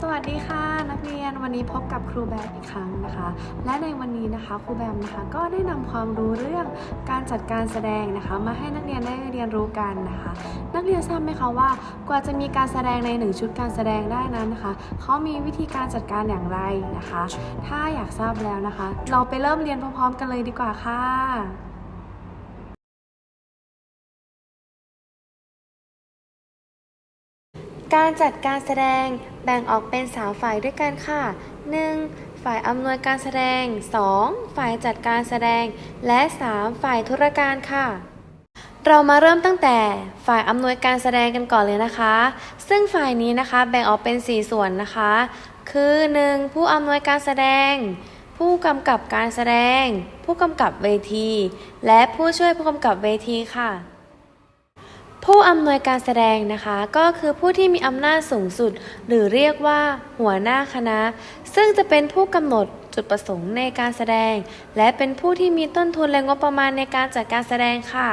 สวัสดีค่ะนักเรียนวันนี้พบกับครูแบมอีกครั้งนะคะ และในวันนี้นะคะครูแบมนะคะก็ได้นำความรู้เรื่องการจัดการแสดงนะคะ มาให้นักเรียนได้เรียนรู้กันนะคะ นักเรียนทราบไหมคะว่ากว่าจะมีการแสดงในหนึ่งชุดการแสดงได้นั้นนะคะเขามีวิธีการจัดการอย่างไรนะคะ ถ้าอยากทราบแล้วนะคะ เราไปเริ่มเรียนพร้อมๆกันเลยดีกว่าค่ะ การจัดการแสดงแบ่งออกเป็น 3 ฝ่ายด้วยกันค่ะ 1. ฝ่ายอำนวยการแสดง 2. ฝ่ายจัดการแสดง และ 3. ฝ่ายธุรการค่ะ เรามาเริ่มตั้งแต่ฝ่ายอำนวยการแสดงกันก่อนเลยนะคะ ซึ่งฝ่ายนี้นะคะแบ่งออกเป็น 4 ส่วนนะคะ คือ 1. ผู้อำนวยการแสดง ผู้กำกับการแสดง ผู้กำกับเวที และผู้ช่วยผู้กำกับเวทีค่ะ ผู้อำนวยการแสดงนะคะก็คือผู้ที่มีอำนาจสูงสุด หรือเรียกว่าหัวหน้าคณะ ซึ่งจะเป็นผู้กำหนดจุดประสงค์ในการแสดง และเป็นผู้ที่มีต้นทุนและงบประมาณในการจัดการแสดงค่ะ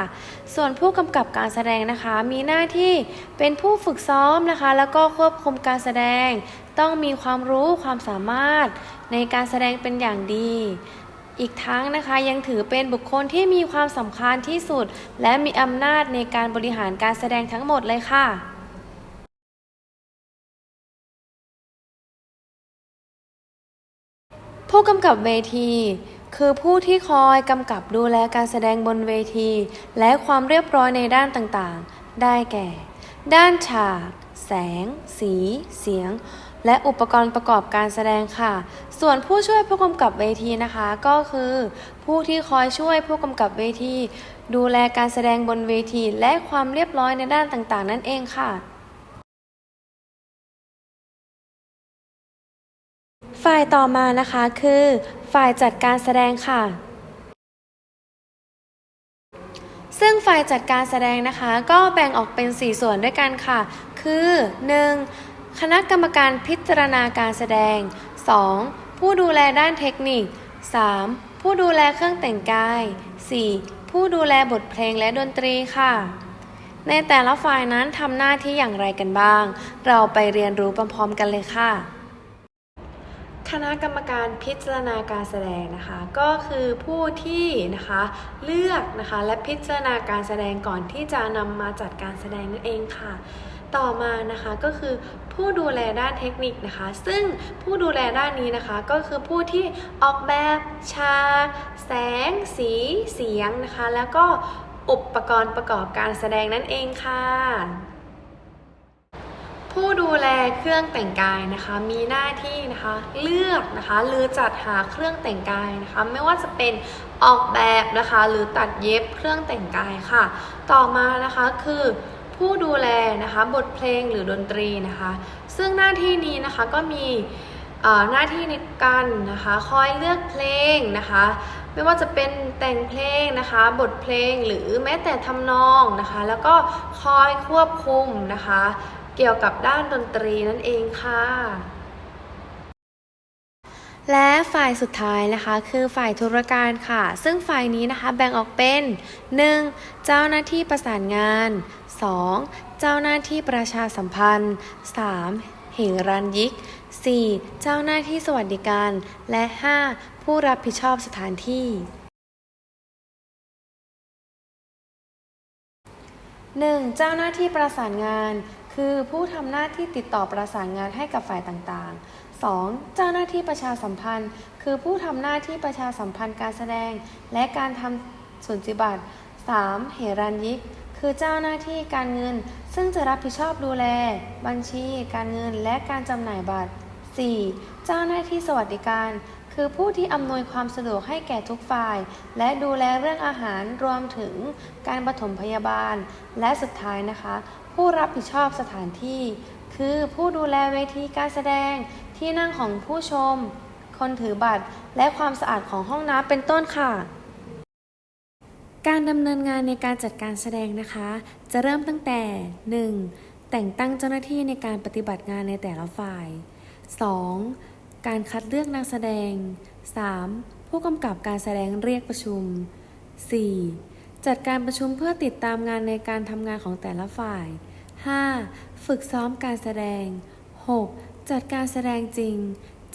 ส่วนผู้กำกับการแสดงนะคะ มีหน้าที่เป็นผู้ฝึกซ้อมนะคะ แล้วก็ควบคุมการแสดง ต้องมีความรู้ความสามารถในการแสดงเป็นอย่างดี อีกทั้งนะคะยังถือเป็นบุคคลที่มีความสำคัญที่สุด และมีอำนาจในการบริหารการแสดงทั้งหมดเลยค่ะผู้กำกับเวที คือผู้ที่คอยกำกับดูแลการแสดงบนเวที และความเรียบร้อยในด้านต่างๆ ได้แก่ ด้านฉาก แสง สี เสียง และอุปกรณ์ประกอบการแสดงค่ะ ส่วนผู้ช่วยผู้กำกับเวทีนะคะ ก็คือ ผู้ที่คอยช่วยผู้กำกับเวที ดูแลการแสดงบนเวที และความเรียบร้อยในด้านต่างๆ นั่นเองค่ะฝ่ายต่อมานะคะคือ ฝ่ายจัดการแสดงค่ะ ซึ่งฝ่ายจัดการแสดงนะคะ ก็แบ่งออกเป็น 4 ส่วนด้วยกันค่ะ คือ 1. คณะกรรมการพิจารณาการแสดง 2. ผู้ดูแลด้านเทคนิค 3. ผู้ดูแลเครื่องแต่งกาย 4. ผู้ดูแลบทเพลงและดนตรีค่ะ ในแต่ละฝ่ายนั้นทำหน้าที่อย่างไรกันบ้าง เราไปเรียนรู้พร้อมๆกันเลยค่ะคณะกรรมการพิจารณาการแสดงนะคะก็คือผู้ที่นะคะเลือกนะคะและพิจารณาการแสดงก่อนที่จะนำมาจัดการแสดงนั่นเองค่ะ ต่อมานะคะก็คือผู้ดูแลด้านเทคนิคนะคะ ซึ่งผู้ดูแลด้านนี้นะคะก็คือผู้ที่ออกแบบฉากแสง สี เสียงนะคะ แล้วก็อุปกรณ์ประกอบการแสดงนั่นเองค่ะ ผู้ดูแลเครื่องแต่งกายนะคะ มีหน้าที่นะคะเลือกนะคะหรือจัดหาเครื่องแต่งกายนะคะ ไม่ว่าจะเป็นออกแบบนะคะ หรือตัดเย็บเครื่องแต่งกายค่ะ ต่อมานะคะคือ ผู้ดูแลนะคะบทเพลงหรือดนตรีนะคะ ซึ่งหน้าที่นี้นะคะก็มีหน้าที่ในการนะคะคอยเลือกเพลงนะคะ ไม่ว่าจะเป็นแต่งเพลงนะคะ บทเพลงหรือแม้แต่ทำนองนะคะ แล้วก็คอยควบคุมนะคะ เกี่ยวกับด้านดนตรีนั่นเองค่ะ และฝ่ายสุดท้ายนะคะคือฝ่ายธุรการค่ะ ซึ่งฝ่ายนี้นะคะแบ่งออกเป็น 1. เจ้าหน้าที่ประสานงาน 2. เจ้าหน้าที่ประชาสัมพันธ์ 3. เหรัญยิก 4. เจ้าหน้าที่สวัสดิการ และ 5. ผู้รับผิดชอบสถานที่ 1. เจ้าหน้าที่ประสานงาน คือผู้ทำหน้าที่ติดต่อประสานงานให้กับฝ่ายต่างๆ 2. เจ้าหน้าที่ประชาสัมพันธ์ คือผู้ทำหน้าที่ประชาสัมพันธ์การแสดง และการทำสุนทรบัตร 3. เหรัญยิก คือเจ้าหน้าที่การเงิน ซึ่งจะรับผิดชอบดูแล บัญชี การเงินและการจำหน่ายบัตร 4. เจ้าหน้าที่สวัสดิการ คือผู้ที่อำนวยความสะดวกให้แก่ทุกฝ่าย และดูแลเรื่องอาหารรวมถึงการปฐมพยาบาล และสุดท้ายนะคะ ผู้รับผิดชอบสถานที่ คือผู้ดูแลเวทีการแสดง ที่นั่งของผู้ชม คนถือบัตร และความสะอาดของห้องน้ำเป็นต้นค่ะ การดำเนินงานในการจัดการแสดงนะคะ จะเริ่มตั้งแต่ 1. แต่งตั้งเจ้าหน้าที่ในการปฏิบัติงานในแต่ละฝ่าย 2. การคัดเลือกนักแสดง 3. ผู้กำกับการแสดงเรียกประชุม 4. จัดการประชุมเพื่อติดตามงานในการทำงานของแต่ละฝ่าย 5. ฝึกซ้อมการแสดง 6. จัดการแสดงจริง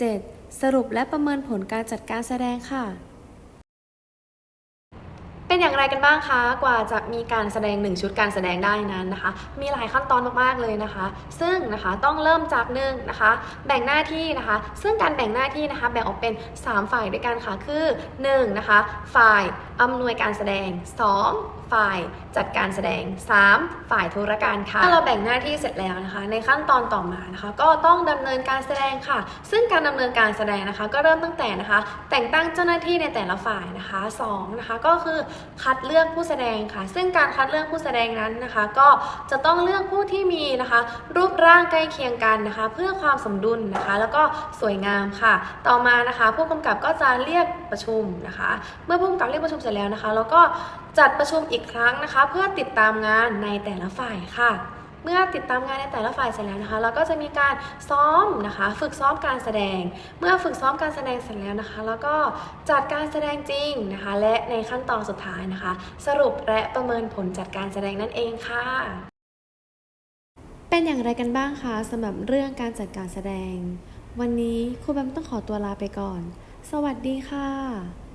7. สรุปและประเมินผลการจัดการแสดงค่ะ เป็นอย่างไรกันบ้างคะ กว่าจะมีการแสดงหนึ่งชุดการแสดงได้นั้นนะคะ มีหลายขั้นตอนมากๆเลยนะคะ ซึ่งนะคะต้องเริ่มจากหนึ่งนะคะ แบ่งหน้าที่นะคะ ซึ่งการแบ่งหน้าที่นะคะ แบ่งออกเป็น 3 ฝ่ายด้วยกันค่ะ คือ1นะคะฝ่ายอำนวยการแสดง 2ฝ่ายจัดการแสดง 3 ฝ่ายธุรการค่ะถ้าเราแบ่งหน้าที่เสร็จแล้วนะคะ ในขั้นตอนต่อมานะคะ ก็ต้องดำเนินการแสดงค่ะ ซึ่งการดำเนินการแสดงนะคะ ก็เริ่มตั้งแต่นะคะ แต่งตั้งเจ้าหน้าที่ในแต่ละฝ่ายนะคะสองนะคะก็คือคัดเลือกผู้แสดงค่ะ ซึ่งการคัดเลือกผู้แสดงนั้นนะคะ ก็จะต้องเลือกผู้ที่มีนะคะ รูปร่างใกล้เคียงกันนะคะ เพื่อความสมดุลนะคะ แล้วก็สวยงามค่ะ ต่อมานะคะ ผู้กำกับก็จะเรียกประชุมนะคะ เมื่อผู้กำกับเรียกประชุมเสร็จแล้วนะคะ แล้วก็จัดประชุมอีกครั้งนะคะ เพื่อติดตามงานในแต่ละฝ่ายค่ะ เมื่อติดตามงานในแต่ละฝ่ายเสร็จแล้วนะคะ เราก็จะมีการซ้อมนะคะ ฝึกซ้อมการแสดง เมื่อฝึกซ้อมการแสดงเสร็จแล้วนะคะ แล้วก็จัดการแสดงจริงนะคะ และในขั้นตอนสุดท้ายนะคะ สรุปและประเมินผลจัดการแสดงนั่นเองค่ะ เป็นอย่างไรกันบ้างคะสำหรับเรื่องการจัดการแสดง วันนี้ครูแบมต้องขอตัวลาไปก่อน สวัสดีค่ะ